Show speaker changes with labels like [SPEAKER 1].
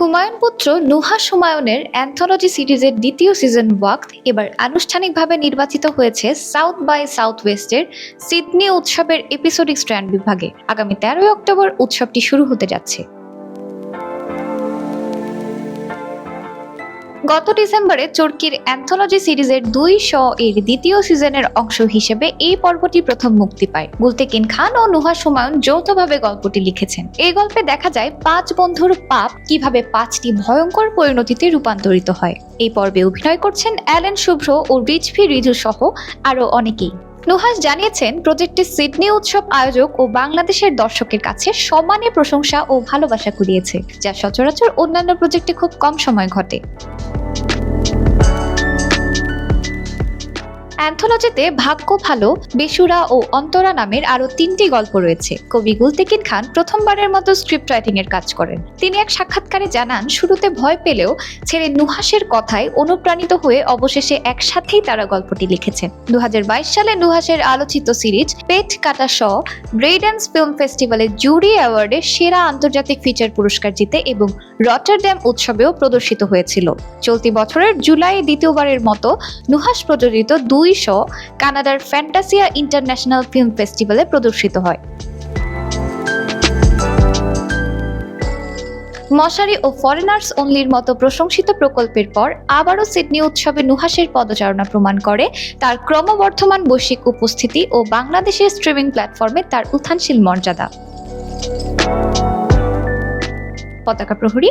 [SPEAKER 1] হুমায়ুন পুত্র নুহা হুমায়ুনের অ্যান্থোলজি সিরিজের দ্বিতীয় সিজন ওয়াক এবার আনুষ্ঠানিকভাবে নির্বাচিত হয়েছে সাউথ বাই সাউথ ওয়েস্টের সিডনি উৎসবের এপিসোডিক স্ট্র্যান্ড বিভাগে। আগামী তেরোই অক্টোবর উৎসবটি শুরু হতে যাচ্ছে। গত ডিসেম্বরে চরকির অ্যান্থোলজি সিরিজের দুই শ এর দ্বিতীয় সিজনের অংশ হিসেবে এই পর্বটি প্রথম মুক্তি পায়। গুলতেকিন খান ও নুহা সুমায়ুন যৌথভাবে গল্পটি লিখেছেন। এই গল্পে দেখা যায় পাঁচ বন্ধুর পাপ কীভাবে পাঁচটি ভয়ঙ্কর পরিণতিতে রূপান্তরিত হয়। এই পর্বে অভিনয় করছেন অ্যালেন শুভ্র ও রিচভি রিজু সহ আরও অনেকেই। নুহাস জানিয়েছেন, প্রজেক্টটি সিডনি উৎসব আয়োজক ও বাংলাদেশের দর্শকের কাছে সমানে প্রশংসা ও ভালোবাসা কুড়িয়েছে, যা সচরাচর অন্যান্য প্রজেক্টে খুব কম সময় ঘটে। অ্যান্থোলজিতে ভাগ্য ভালো বেসুরা ও অন্তরা নামের আরও তিনটি গল্প রয়েছে। কবি গুলতেকিন খান প্রথমবারের মতো স্ক্রিপ্ট রাইটিং এর কাজ করেন। তিনি এক সাক্ষাৎকারে জানান, শুরুতে ভয় পেলেও ছেলে নুহাসের কথায় অনুপ্রাণিত হয়ে অবশেষে একসাথেই তারা গল্পটি লিখেছেন। দু হাজার বাইশ সালে নুহাসের আলোচিত সিরিজ পেট কাটা শ ব্রেডেন্স ফিল্ম ফেস্টিভ্যালে জুরি অ্যাওয়ার্ডে সেরা আন্তর্জাতিক ফিচার পুরস্কার জিতে এবং রটারড্যাম উৎসবেও প্রদর্শিত হয়েছিল। চলতি বছরের জুলাই দ্বিতীয়বারের মতো নুহাস প্রযোজিত দুই শ কানাডার ফ্যান্টাসিয়া ইন্টারন্যাশনাল ফিল্ম ফেস্টিভ্যালে প্রদর্শিত হয়। মশারি ও ফরেনার্স অনলির মতো প্রশংসিত প্রকল্পের পর আবারও সিডনি উৎসবে নুহাসের পদচারণা প্রমাণ করে তার ক্রমবর্ধমান বৈশ্বিক উপস্থিতি ও বাংলাদেশের স্ট্রিমিং প্ল্যাটফর্মে তার উত্থানশীল মর্যাদা। পতাকা প্রহরী